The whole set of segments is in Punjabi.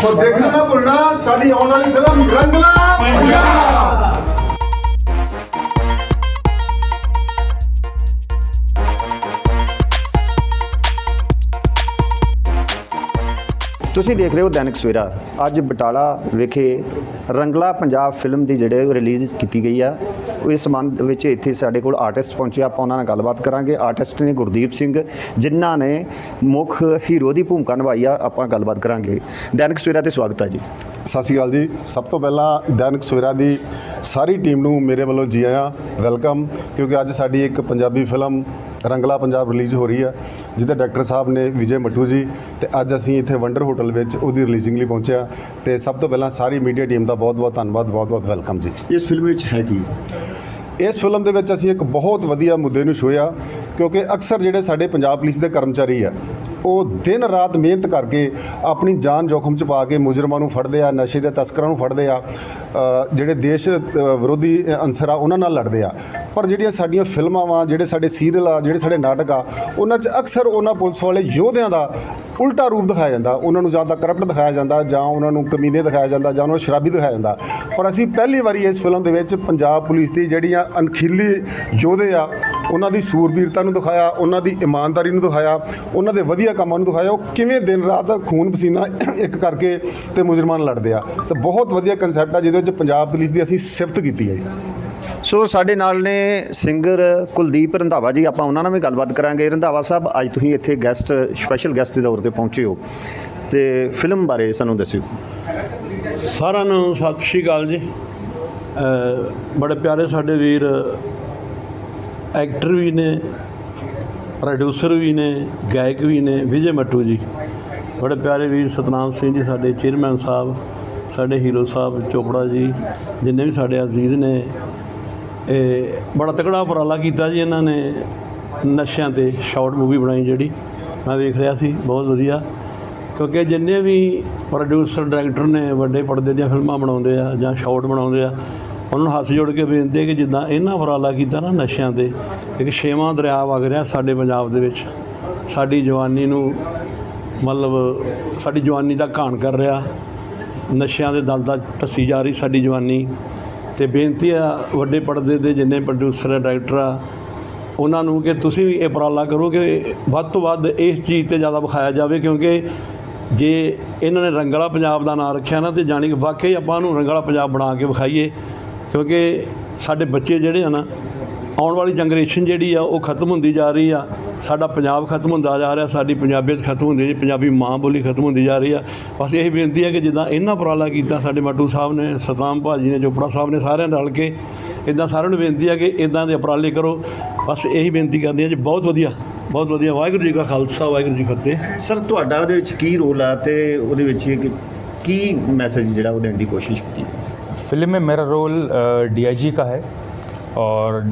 ਸੋ ਦੇਖਣਾ ਨਾ ਭੁੱਲਣਾ, ਸਾਡੀ ਆਉਣ ਵਾਲੀ ਫਿਲਮ ਰੰਗਲਾ ਪੰਜਾਬ। ਤੁਸੀਂ ਦੇਖ ਰਹੇ ਹੋ ਦੈਨਿਕ ਸਵੇਰਾ। ਅੱਜ ਬਟਾਲਾ ਵਿਖੇ ਰੰਗਲਾ ਪੰਜਾਬ ਫਿਲਮ ਦੀ ਜਿਹੜੇ ਰਿਲੀਜ਼ ਕੀਤੀ ਗਈ ਆ ਇਸ ਸੰਬੰਧ ਵਿੱਚ ਇੱਥੇ ਸਾਡੇ ਕੋਲ ਆਰਟਿਸਟ ਪਹੁੰਚੇ ਆਪਾਂ ਉਹਨਾਂ ਨਾਲ ਗੱਲਬਾਤ ਕਰਾਂਗੇ। ਆਰਟਿਸਟ ਨੇ ਗੁਰਦੀਪ ਸਿੰਘ ਜਿਨ੍ਹਾਂ ਨੇ ਮੁੱਖ ਹੀਰੋ ਦੀ ਭੂਮਿਕਾ ਨਿਭਾਈ ਆ ਆਪਾਂ ਗੱਲਬਾਤ ਕਰਾਂਗੇ। ਦੈਨਿਕ ਸਵੇਰਾ ਤੇ ਸਵਾਗਤ ਹੈ ਜੀ। ਸਤਿ ਸ਼੍ਰੀ ਅਕਾਲ ਜੀ। ਸਭ ਤੋਂ ਪਹਿਲਾਂ ਦੈਨਿਕ ਸਵੇਰਾ ਦੀ ਸਾਰੀ ਟੀਮ ਨੂੰ ਮੇਰੇ ਵੱਲੋਂ ਜੀ ਆਇਆਂ ਵੈਲਕਮ ਕਿਉਂਕਿ ਅੱਜ ਸਾਡੀ ਇੱਕ ਪੰਜਾਬੀ ਫਿਲਮ ਰੰਗਲਾ ਪੰਜਾਬ ਰਿਲੀਜ਼ ਹੋ ਰਹੀ ਹੈ ਜਿਹਦੇ ਡਾਇਰੈਕਟਰ ਸਾਹਿਬ ਨੇ ਵਿਜੇ ਮੱਟੂ ਜੀ ਤੇ ਅੱਜ ਅਸੀਂ ਇੱਥੇ ਵੰਡਰ ਹੋਟਲ ਵਿੱਚ ਉਹਦੀ ਰਿਲੀਜ਼ਿੰਗ ਲਈ ਪਹੁੰਚਿਆ ਤੇ ਸਭ ਤੋਂ ਪਹਿਲਾਂ ਸਾਰੀ ਮੀਡੀਆ ਟੀਮ ਦਾ ਬਹੁਤ-ਬਹੁਤ ਧੰਨਵਾਦ ਬਹੁਤ-ਬਹੁਤ ਵੈਲਕਮ ਜੀ। ਇਸ ਫਿਲਮ ਵਿੱਚ ਹੈ ਕੀ? ਇਸ ਫਿਲਮ ਦੇ ਵਿੱਚ ਅਸੀਂ ਇੱਕ ਬਹੁਤ ਵਧੀਆ ਮੁੱਦੇ ਨੂੰ ਛੋਇਆ ਕਿਉਂਕਿ ਅਕਸਰ ਜਿਹੜੇ ਸਾਡੇ ਪੰਜਾਬ ਪੁਲਿਸ ਦੇ ਕਰਮਚਾਰੀ ਆ ਉਹ ਦਿਨ ਰਾਤ ਮਿਹਨਤ ਕਰਕੇ ਆਪਣੀ ਜਾਨ ਜੋਖਮ ਚ ਪਾ ਕੇ ਮੁਜਰਮਾਂ ਨੂੰ ਫੜਦੇ ਆ, ਨਸ਼ੇ ਦੇ ਤਸਕਰਾਂ ਨੂੰ ਫੜਦੇ ਆ ਜਿਹੜੇ ਦੇਸ਼ ਵਿਰੋਧੀ ਅਨਸਰ ਆ ਉਹਨਾਂ ਨਾਲ ਲੜਦੇ ਆ। ਪਰ ਜਿਹੜੀਆਂ ਸਾਡੀਆਂ ਫਿਲਮਾਂ ਵਾ, ਜਿਹੜੇ ਸਾਡੇ ਸੀਰੀਅਲ ਆ, ਜਿਹੜੇ ਸਾਡੇ ਨਾਟਕ ਆ, ਉਹਨਾਂ 'ਚ ਅਕਸਰ ਉਹਨਾਂ ਪੁਲਿਸ ਵਾਲੇ ਯੋਧਿਆਂ ਦਾ ਉਲਟਾ ਰੂਪ ਦਿਖਾਇਆ ਜਾਂਦਾ। ਉਹਨਾਂ ਨੂੰ ਜਾਂ ਤਾਂ ਕਰਪਟ ਦਿਖਾਇਆ ਜਾਂਦਾ, ਜਾਂ ਉਹਨਾਂ ਨੂੰ ਕਮੀਨੇ ਦਿਖਾਇਆ ਜਾਂਦਾ, ਜਾਂ ਉਹਨਾਂ ਨੂੰ ਸ਼ਰਾਬੀ ਦਿਖਾਇਆ ਜਾਂਦਾ। ਪਰ ਅਸੀਂ ਪਹਿਲੀ ਵਾਰੀ ਇਸ ਫਿਲਮ ਦੇ ਵਿੱਚ ਪੰਜਾਬ ਪੁਲਿਸ ਦੀ ਜਿਹੜੀਆਂ ਅਣਖੀਲੀ ਯੋਧੇ ਆ ਉਹਨਾਂ ਦੀ ਸੂਰਬੀਰਤਾ ਨੂੰ ਦਿਖਾਇਆ ਉਹਨਾਂ ਦੀ ਇਮਾਨਦਾਰੀ ਨੂੰ ਦਿਖਾਇਆ ਉਹਨਾਂ ਦੇ ਵਧੀਆ ਕੰਮਾਂ ਨੂੰ ਦਿਖਾਇਆ। ਉਹ ਕਿਵੇਂ ਦਿਨ ਰਾਤ ਖੂਨ ਪਸੀਨਾ ਇੱਕ ਕਰਕੇ ਤੇ ਮੁਜਰਮਾਨ ਲੜਦੇ ਆ। ਤੇ ਬਹੁਤ ਵਧੀਆ ਕਨਸੈਪਟ ਆ ਜਿਹਦੇ ਵਿੱਚ ਪੰਜਾਬ ਪੁਲਿਸ ਦੀ ਅਸੀਂ ਸਿਫਤ ਕੀਤੀ ਹੈ ਸੋ ਸਾਡੇ ਨਾਲ ਨੇ ਸਿੰਗਰ ਕੁਲਦੀਪ ਰੰਧਾਵਾ ਜੀ ਆਪਾਂ ਉਹਨਾਂ ਨਾਲ ਵੀ ਗੱਲਬਾਤ ਕਰਾਂਗੇ। ਰੰਧਾਵਾ ਸਾਹਿਬ ਅੱਜ ਤੁਸੀਂ ਇੱਥੇ ਗੈਸਟ ਸਪੈਸ਼ਲ ਗੈਸਟ ਦੇ ਤੌਰ ਤੇ ਪਹੁੰਚੇ ਹੋ। ਤੇ ਫਿਲਮ ਬਾਰੇ ਸਾਨੂੰ ਦੱਸਿਓ। ਸਾਰਿਆਂ ਨੂੰ ਸਤਿ ਸ਼੍ਰੀ ਅਕਾਲ ਜੀ। ਅ, ਬੜੇ ਪਿਆਰੇ ਸਾਡੇ ਵੀਰ ਐਕਟਰ ਵੀ ਨੇ ਪ੍ਰੋਡਿਊਸਰ ਵੀ ਨੇ, ਗਾਇਕ ਵੀ ਨੇ, ਵਿਜੇ ਮੱਟੂ ਜੀ। ਬੜੇ ਪਿਆਰੇ ਵੀਰ ਸਤਨਾਮ ਸਿੰਘ ਜੀ, ਸਾਡੇ ਚੇਅਰਮੈਨ ਸਾਹਿਬ, ਸਾਡੇ ਹੀਰੋ ਸਾਹਿਬ ਚੋਪੜਾ ਜੀ, ਜਿੰਨੇ ਵੀ ਸਾਡੇ ਅਜ਼ੀਜ਼ ਨੇ। ਇਹ ਬੜਾ ਤਕੜਾ ਉਪਰਾਲਾ ਕੀਤਾ ਜੀ ਇਹਨਾਂ ਨੇ ਨਸ਼ਿਆਂ ਤੇ ਸ਼ਾਰਟ ਮੂਵੀ ਬਣਾਈ ਜਿਹੜੀ। ਮੈਂ ਵੇਖ ਰਿਹਾ ਸੀ, ਬਹੁਤ ਵਧੀਆ। ਕਿਉਂਕਿ ਜਿੰਨੇ ਵੀ ਪ੍ਰੋਡਿਊਸਰ ਡਾਇਰੈਕਟਰ ਨੇ ਵੱਡੇ ਪਰਦੇ ਦੀਆਂ ਫਿਲਮਾਂ ਬਣਾਉਂਦੇ ਆ ਜਾਂ ਸ਼ਾਰਟ ਬਣਾਉਂਦੇ ਆ ਉਹਨਾਂ ਨੂੰ ਹੱਥ ਜੋੜ ਕੇ ਬੇਨਤੀ ਹੈ ਕਿ ਜਿੱਦਾਂ ਇਹਨਾਂ ਉਪਰਾਲਾ ਕੀਤਾ ਨਾ ਨਸ਼ਿਆਂ ਤੇ, ਇੱਕ ਛੇਵਾਂ ਦਰਿਆ ਵਗ ਰਿਹਾ ਸਾਡੇ ਪੰਜਾਬ ਦੇ ਵਿੱਚ। ਸਾਡੀ ਜਵਾਨੀ ਨੂੰ ਮਤਲਬ ਸਾਡੀ ਜਵਾਨੀ ਦਾ ਘਾਣ ਕਰ ਰਿਹਾ। ਨਸ਼ਿਆਂ ਦੇ ਦਲ ਦਾ ਧੱਸੀ ਜਾ ਰਹੀ ਸਾਡੀ ਜਵਾਨੀ। ਤੇ ਬੇਨਤੀ ਆ ਵੱਡੇ ਪਰਦੇ ਦੇ ਜਿੰਨੇ ਪ੍ਰੋਡਿਊਸਰ ਆ ਡਾਇਰੈਕਟਰ ਆ, ਉਹਨਾਂ ਨੂੰ ਕਿ ਤੁਸੀਂ ਵੀ ਇਹ ਉਪਰਾਲਾ ਕਰੋ ਕਿ ਵੱਧ ਤੋਂ ਵੱਧ ਇਸ ਚੀਜ਼ ਤੇ ਜ਼ਿਆਦਾ ਵਿਖਾਇਆ ਜਾਵੇ ਕਿਉਂਕਿ ਜੇ ਇਹਨਾਂ ਨੇ ਰੰਗਲਾ ਪੰਜਾਬ ਦਾ ਨਾਮ ਰੱਖਿਆ ਨਾ ਤੇ ਜਾਣੀ ਕਿ ਵਾਕਈ ਆਪਾਂ ਨੂੰ ਰੰਗਲਾ ਪੰਜਾਬ ਬਣਾ ਕੇ ਵਿਖਾਈਏ। ਕਿਉਂਕਿ ਸਾਡੇ ਬੱਚੇ ਜਿਹੜੇ ਆ ਨਾ, ਆਉਣ ਵਾਲੀ ਜਨਰੇਸ਼ਨ ਜਿਹੜੀ ਆ, ਉਹ ਖਤਮ ਹੁੰਦੀ ਜਾ ਰਹੀ ਆ। ਸਾਡਾ ਪੰਜਾਬ ਖਤਮ ਹੁੰਦਾ ਜਾ ਰਿਹਾ, ਸਾਡੀ ਪੰਜਾਬੀਅਤ ਖਤਮ ਹੁੰਦੀ ਜੀ ਪੰਜਾਬੀ ਮਾਂ ਬੋਲੀ ਖਤਮ ਹੁੰਦੀ ਜਾ ਰਹੀ ਆ। ਬਸ ਇਹ ਬੇਨਤੀ ਹੈ ਕਿ ਜਿੱਦਾਂ ਇਹਨਾਂ ਉਪਰਾਲਾ ਕੀਤਾ ਸਾਡੇ ਮੱਟੂ ਸਾਹਿਬ ਨੇ, ਸਤਨਾਮ ਭਾਜੀ ਨੇ, ਚੋਪੜਾ ਸਾਹਿਬ ਨੇ, ਸਾਰਿਆਂ ਨੇ ਰਲ ਕੇ ਇਦਾਂ ਸਾਰਿਆਂ ਨੂੰ ਬੇਨਤੀ ਹੈ ਕਿ ਇਦਾਂ ਦੇ ਉਪਰਾਲੇ ਕਰੋ। ਬਸ ਇਹੀ ਬੇਨਤੀ ਕਰਨੀ ਹੈ ਜੀ, ਬਹੁਤ ਵਧੀਆ ਬਹੁਤ ਵਧੀਆ। ਵਾਹਿਗੁਰੂ ਜੀ ਕਾ ਖਾਲਸਾ, ਵਾਹਿਗੁਰੂ ਜੀ ਫਤਿਹ। ਸਰ, ਤੁਹਾਡਾ ਉਹਦੇ ਵਿੱਚ ਕੀ ਰੋਲ ਆ ਤੇ ਉਹਦੇ ਵਿੱਚ ਇੱਕ ਕੀ ਮੈਸੇਜ ਜਿਹੜਾ ਉਹ ਦੇਣ ਦੀ ਕੋਸ਼ਿਸ਼ ਕੀਤੀ? फ़िल्म में मेरा रोल डीआईजी का है और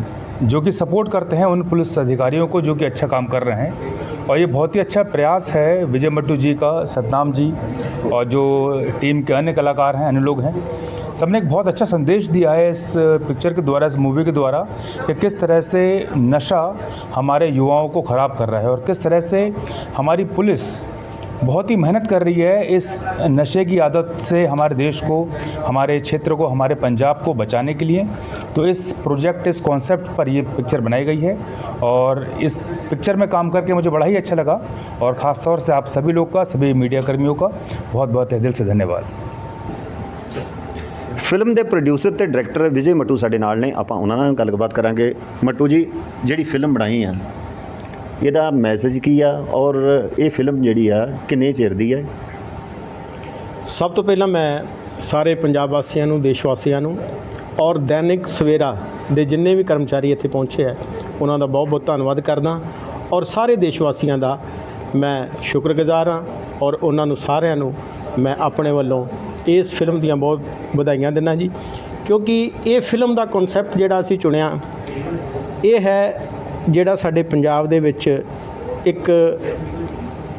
जो कि सपोर्ट करते हैं उन पुलिस अधिकारियों को जो कि अच्छा काम कर रहे हैं। और ये बहुत ही अच्छा प्रयास है विजय मट्टू जी का, सतनाम जी और जो टीम के अन्य कलाकार हैं, अन्य लोग हैं। सबने एक बहुत अच्छा संदेश दिया है इस पिक्चर के द्वारा, इस मूवी के द्वारा कि किस तरह से नशा हमारे युवाओं को ख़राब कर रहा है और किस तरह से हमारी पुलिस बहुत ही मेहनत कर रही है इस नशे की आदत से हमारे देश को हमारे क्षेत्र को हमारे पंजाब को बचाने के लिए तो इस प्रोजेक्ट इस कॉन्सेप्ट पर ये पिक्चर बनाई गई है और इस पिक्चर में काम करके मुझे बड़ा ही अच्छा लगा और ख़ास तौर से आप सभी लोग का सभी मीडिया कर्मियों का बहुत बहुत तहे दिल से धन्यवाद ਫਿਲਮ ਦੇ ਪ੍ਰੋਡਿਊਸਰ ਤੇ ਡਾਇਰੈਕਟਰ ਵਿਜੇ ਮੱਟੂ ਸਾਡੇ ਨਾਲ ਨੇ ਆਪਾਂ ਉਹਨਾਂ ਨਾਲ ਗੱਲਬਾਤ ਕਰਾਂਗੇ ਮੱਟੂ ਜੀ ਜਿਹੜੀ ਫਿਲਮ ਬਣਾਈ ਆ ਇਹਦਾ ਮੈਸੇਜ ਕੀ ਆ ਔਰ ਇਹ ਫਿਲਮ ਜਿਹੜੀ ਆ, ਕਿੰਨੇ ਚਿਰ ਦੀ ਆ? ਸਭ ਤੋਂ ਪਹਿਲਾਂ ਮੈਂ ਸਾਰੇ ਪੰਜਾਬ ਵਾਸੀਆਂ ਨੂੰ, ਦੇਸ਼ ਵਾਸੀਆਂ ਨੂੰ ਔਰ ਦੈਨਿਕ ਸਵੇਰਾ ਦੇ ਜਿੰਨੇ ਵੀ ਕਰਮਚਾਰੀ ਇੱਥੇ ਪਹੁੰਚੇ ਆ, ਉਹਨਾਂ ਦਾ ਬਹੁਤ ਬਹੁਤ ਧੰਨਵਾਦ ਕਰਦਾ ਔਰ ਸਾਰੇ ਦੇਸ਼ ਵਾਸੀਆਂ ਦਾ ਮੈਂ ਸ਼ੁਕਰਗੁਜ਼ਾਰ ਹਾਂ ਔਰ ਉਹਨਾਂ ਨੂੰ ਸਾਰਿਆਂ ਨੂੰ ਮੈਂ ਆਪਣੇ ਵੱਲੋਂ ਇਸ ਫਿਲਮ ਦੀਆਂ ਬਹੁਤ ਵਧਾਈਆਂ ਦਿੰਦਾ ਜੀ। ਕਿਉਂਕਿ ਇਹ ਫਿਲਮ ਦਾ ਕਨਸੈਪਟ ਜਿਹੜਾ ਅਸੀਂ ਚੁਣਿਆ, ਇਹ ਹੈ ਜਿਹੜਾ ਸਾਡੇ ਪੰਜਾਬ ਦੇ ਵਿੱਚ ਇੱਕ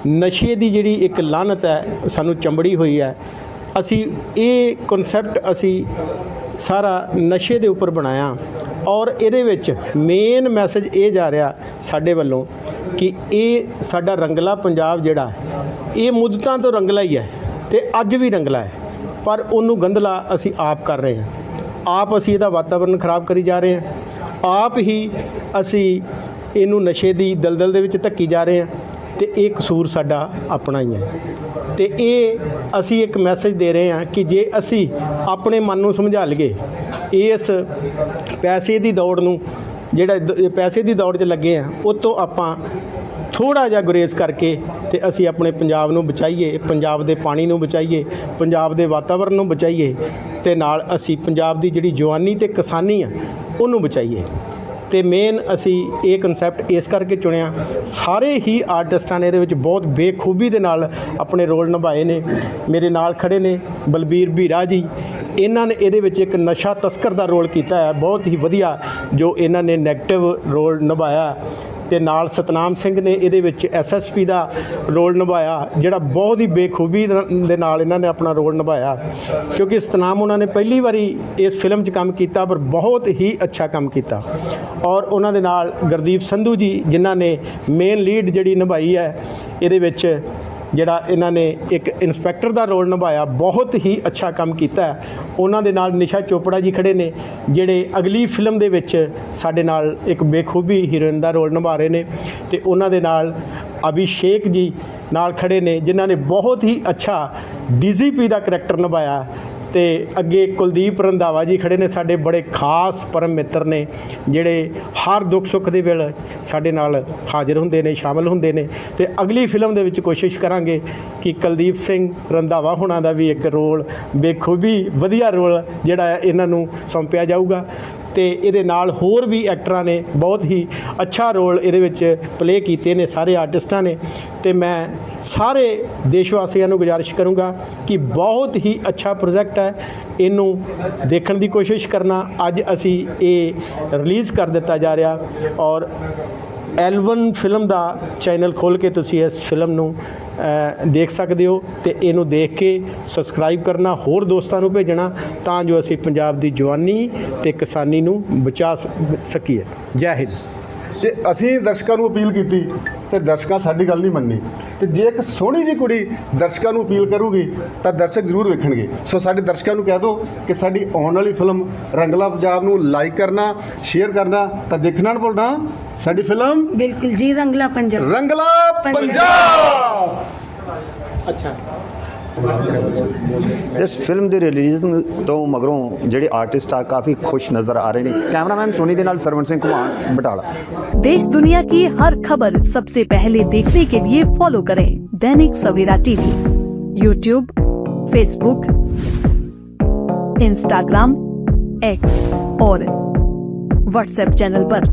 ਨਸ਼ੇ ਦੀ ਜਿਹੜੀ ਇੱਕ ਲਾਨਤ ਹੈ, ਸਾਨੂੰ ਚੰਬੜੀ ਹੋਈ ਹੈ। ਅਸੀਂ ਇਹ ਕਨਸੈਪਟ ਅਸੀਂ ਸਾਰਾ ਨਸ਼ੇ ਦੇ ਉੱਪਰ ਬਣਾਇਆ। ਔਰ ਇਹਦੇ ਵਿੱਚ ਮੇਨ ਮੈਸੇਜ ਇਹ ਜਾ ਰਿਹਾ ਸਾਡੇ ਵੱਲੋਂ ਕਿ ਇਹ ਸਾਡਾ ਰੰਗਲਾ ਪੰਜਾਬ ਜਿਹੜਾ ਇਹ ਮੁੱਦਤਾਂ ਤੋਂ ਰੰਗਲਾ ਹੀ ਹੈ ਤੇ ਅੱਜ ਵੀ ਰੰਗਲਾ ਹੈ। ਪਰ ਉਹਨੂੰ ਗੰਧਲਾ ਅਸੀਂ ਆਪ ਕਰ ਰਹੇ ਹਾਂ। ਆਪ ਅਸੀਂ ਇਹਦਾ ਵਾਤਾਵਰਣ ਖਰਾਬ ਕਰੀ ਜਾ ਰਹੇ ਹਾਂ। ਆਪ ਹੀ ਅਸੀਂ ਇਹਨੂੰ ਨਸ਼ੇ ਦੀ ਦਲਦਲ ਦੇ ਵਿੱਚ ਧੱਕੀ ਜਾ ਰਹੇ ਹਾਂ ਤੇ ਇਹ ਕਸੂਰ ਸਾਡਾ ਆਪਣਾ ਹੀ ਹੈ। ਤੇ ਇਹ ਅਸੀਂ ਇੱਕ ਮੈਸੇਜ ਦੇ ਰਹੇ ਹਾਂ ਕਿ ਜੇ ਅਸੀਂ ਆਪਣੇ ਮਨ ਨੂੰ ਸਮਝਾ ਲਈਏ ਇਸ ਪੈਸੇ ਦੀ ਦੌੜ ਨੂੰ ਜਿਹੜਾ ਦ- ਪੈਸੇ ਦੀ ਦੌੜ 'ਚ ਲੱਗੇ ਆ ਉਹ ਤੋਂ ਆਪਾਂ ਥੋੜਾ ਜਿਹਾ ਗੁਰੇਜ਼ ਕਰਕੇ ਤੇ ਅਸੀਂ ਆਪਣੇ ਪੰਜਾਬ ਨੂੰ ਬਚਾਈਏ, ਪੰਜਾਬ ਦੇ ਪਾਣੀ ਨੂੰ ਬਚਾਈਏ, ਪੰਜਾਬ ਦੇ ਵਾਤਾਵਰਣ ਨੂੰ ਬਚਾਈਏ ਤੇ ਨਾਲ ਅਸੀਂ ਪੰਜਾਬ ਦੀ ਜਿਹੜੀ ਜਵਾਨੀ ਤੇ ਕਿਸਾਨੀ ਆ ਉਹਨੂੰ ਬਚਾਈਏ। ਤੇ ਮੇਨ ਅਸੀਂ ਇਹ ਕਨਸੈਪਟ ਇਸ ਕਰਕੇ ਚੁਣਿਆ। ਸਾਰੇ ਹੀ ਆਰਟਿਸਟਾਂ ਨੇ ਇਹਦੇ ਵਿੱਚ ਬਹੁਤ ਬੇਖੂਬੀ ਦੇ ਨਾਲ ਆਪਣੇ ਰੋਲ ਨਿਭਾਏ ਨੇ। ਮੇਰੇ ਨਾਲ ਖੜੇ ਨੇ ਬਲਬੀਰ ਭੀਰਾ ਜੀ। ਇਹਨਾਂ ਨੇ ਇਹਦੇ ਵਿੱਚ ਇੱਕ ਨਸ਼ਾ ਤਸਕਰ ਦਾ ਰੋਲ ਕੀਤਾ ਹੈ। ਬਹੁਤ ਹੀ ਵਧੀਆ ਜੋ ਇਹਨਾਂ ਨੇ ਨੈਗੇਟਿਵ ਰੋਲ ਨਿਭਾਇਆ। ਤੇ ਨਾਲ ਸਤਨਾਮ ਸਿੰਘ ਨੇ ਇਹਦੇ ਵਿੱਚ ਐਸਐਸਪੀ ਦਾ ਰੋਲ ਨਿਭਾਇਆ, ਜਿਹੜਾ ਬਹੁਤ ਹੀ ਬੇਖੂਬੀ ਦੇ ਦੇ ਨਾਲ ਇਹਨਾਂ ਨੇ ਆਪਣਾ ਰੋਲ ਨਿਭਾਇਆ। ਕਿਉਂਕਿ ਸਤਨਾਮ ਉਹਨਾਂ ਨੇ ਪਹਿਲੀ ਵਾਰੀ ਇਸ ਫਿਲਮ 'ਚ ਕੰਮ ਕੀਤਾ, ਪਰ ਬਹੁਤ ਹੀ ਅੱਛਾ ਕੰਮ ਕੀਤਾ। ਔਰ ਉਹਨਾਂ ਦੇ ਨਾਲ ਗੁਰਦੀਪ ਸੰਧੂ ਜੀ, ਜਿਨ੍ਹਾਂ ਨੇ ਮੇਨ ਲੀਡ ਜਿਹੜੀ ਨਿਭਾਈ ਹੈ, ਇਹਦੇ ਵਿੱਚ ਜਿਹੜਾ ਇਹਨਾਂ ਨੇ ਇੱਕ ਇਨਸਪੈਕਟਰ ਦਾ ਰੋਲ ਨਿਭਾਇਆ, ਬਹੁਤ ਹੀ ਅੱਛਾ ਕੰਮ ਕੀਤਾ ਉਹਨਾਂ ਦੇ ਨਾਲ ਨਿਸ਼ਾ ਚੋਪੜਾ ਜੀ ਖੜੇ ਨੇ, ਜਿਹੜੇ ਅਗਲੀ ਫਿਲਮ ਦੇ ਵਿੱਚ ਸਾਡੇ ਨਾਲ ਇੱਕ ਬੇਖੂਬੀ ਹੀਰੋਇਨ ਦਾ ਰੋਲ ਨਿਭਾ ਰਹੇ ਨੇ ਤੇ ਉਹਨਾਂ ਦੇ ਨਾਲ ਅਭਿਸ਼ੇਕ ਜੀ ਨਾਲ ਖੜੇ ਨੇ, ਜਿਨ੍ਹਾਂ ਨੇ ਬਹੁਤ ਹੀ ਅੱਛਾ ਡੀਜੀਪੀ ਦਾ ਕਰੈਕਟਰ ਨਿਭਾਇਆ। ਤੇ ਅੱਗੇ ਕੁਲਦੀਪ ਰੰਧਾਵਾ ਜੀ ਖੜੇ ਨੇ, ਸਾਡੇ ਬੜੇ ਖਾਸ ਪਰਮ ਮਿੱਤਰ ਨੇ, ਜਿਹੜੇ ਹਰ ਦੁੱਖ ਸੁੱਖ ਦੇ ਵੇਲੇ ਸਾਡੇ ਨਾਲ ਹਾਜ਼ਰ ਹੁੰਦੇ ਨੇ, ਸ਼ਾਮਲ ਹੁੰਦੇ ਨੇ। ਤੇ ਅਗਲੀ ਫਿਲਮ ਦੇ ਵਿੱਚ ਕੋਸ਼ਿਸ਼ ਕਰਾਂਗੇ ਕਿ ਕੁਲਦੀਪ ਸਿੰਘ ਰੰਧਾਵਾ ਹੋਣਾ ਦਾ ਵੀ ਇੱਕ ਰੋਲ, ਬੇਖੂਬੀ ਵਧੀਆ ਰੋਲ ਜਿਹੜਾ ਇਹਨਾਂ ਨੂੰ ਸੌਂਪਿਆ ਜਾਊਗਾ। ਤੇ ਇਹਦੇ ਨਾਲ ਹੋਰ ਵੀ ਐਕਟਰਾਂ ਨੇ, ਬਹੁਤ ਹੀ ਅੱਛਾ ਰੋਲ ਇਹਦੇ ਵਿੱਚ ਪਲੇ ਕੀਤੇ ਨੇ ਸਾਰੇ ਆਰਟਿਸਟਾਂ ਨੇ। ਤੇ ਮੈਂ ਸਾਰੇ ਦੇਸ਼ ਵਾਸੀਆਂ ਨੂੰ ਗੁਜ਼ਾਰਿਸ਼ ਕਰੂੰਗਾ ਕਿ ਬਹੁਤ ਹੀ ਅੱਛਾ ਪ੍ਰੋਜੈਕਟ ਹੈ। ਇਹਨੂੰ ਦੇਖਣ ਦੀ ਕੋਸ਼ਿਸ਼ ਕਰਨਾ। ਅੱਜ ਅਸੀਂ ਇਹ ਰਿਲੀਜ਼ ਕਰ ਦਿੱਤਾ ਜਾ ਰਿਹਾ ਔਰ L1 ਫਿਲਮ ਦਾ ਚੈਨਲ ਖੋਲ ਕੇ ਤੁਸੀਂ ਇਸ ਫਿਲਮ ਨੂੰ ਦੇਖ ਸਕਦੇ ਹੋ ਤੇ ਇਹਨੂੰ ਦੇਖ ਕੇ ਸਬਸਕ੍ਰਾਈਬ ਕਰਨਾ, ਹੋਰ ਦੋਸਤਾਂ ਨੂੰ ਭੇਜਣਾ ਤਾਂ ਜੋ ਅਸੀਂ ਪੰਜਾਬ ਦੀ ਜਵਾਨੀ ਤੇ ਕਿਸਾਨੀ ਨੂੰ ਬਚਾ ਸ- ਸਕੀਏ। ਜੈ ਹਿੰਦ। ਤੇ ਅਸੀਂ ਦਰਸ਼ਕਾਂ ਨੂੰ ਅਪੀਲ ਕੀਤੀ ਤੇ ਦਰਸ਼ਕਾਂ ਸਾਡੀ ਗੱਲ ਨਹੀਂ ਮੰਨੀ। ਤੇ ਜੇ ਇੱਕ ਸੋਹਣੀ ਜੀ ਕੁੜੀ ਦਰਸ਼ਕਾਂ ਨੂੰ ਅਪੀਲ ਕਰੂਗੀ ਤਾਂ ਦਰਸ਼ਕ ਜ਼ਰੂਰ ਵੇਖਣਗੇ। ਸੋ ਸਾਡੇ ਦਰਸ਼ਕਾਂ ਨੂੰ ਕਹਿ ਦਿਓ ਕਿ ਸਾਡੀ ਆਉਣ ਵਾਲੀ ਫਿਲਮ ਰੰਗਲਾ ਪੰਜਾਬ ਨੂੰ ਲਾਈਕ ਕਰਨਾ ਸ਼ੇਅਰ ਕਰਨਾ ਤਾਂ ਦੇਖਣਾ ਨਾ ਭੁੱਲਣਾ ਸਾਡੀ ਫਿਲਮ ਬਿਲਕੁਲ ਜੀ ਰੰਗਲਾ ਪੰਜਾਬ। ਰੰਗਲਾ ਪੰਜਾਬ! ਅੱਛਾ। ਇਸ ਫਿਲਮ ਦੇ ਰਿਲੀਜ਼ ਤੋਂ ਮਗਰੋਂ ਜਿਹੜੇ ਆਰਟਿਸਟ ਆ ਕਾਫੀ ਖੁਸ਼ ਨਜ਼ਰ ਆ ਰਹੇ ਨੇ ਕੈਮਰਾਮੈਨ ਸੋਨੀ ਦੇ ਨਾਲ ਸਰਵਨ ਸਿੰਘ ਘੁਮਾਣ ਬਟਾਲਾ देश दुनिया की हर खबर सबसे पहले देखने के लिए फॉलो करें Dainik Savera TV YouTube Facebook Instagram X और व्हाट्सएप चैनल पर।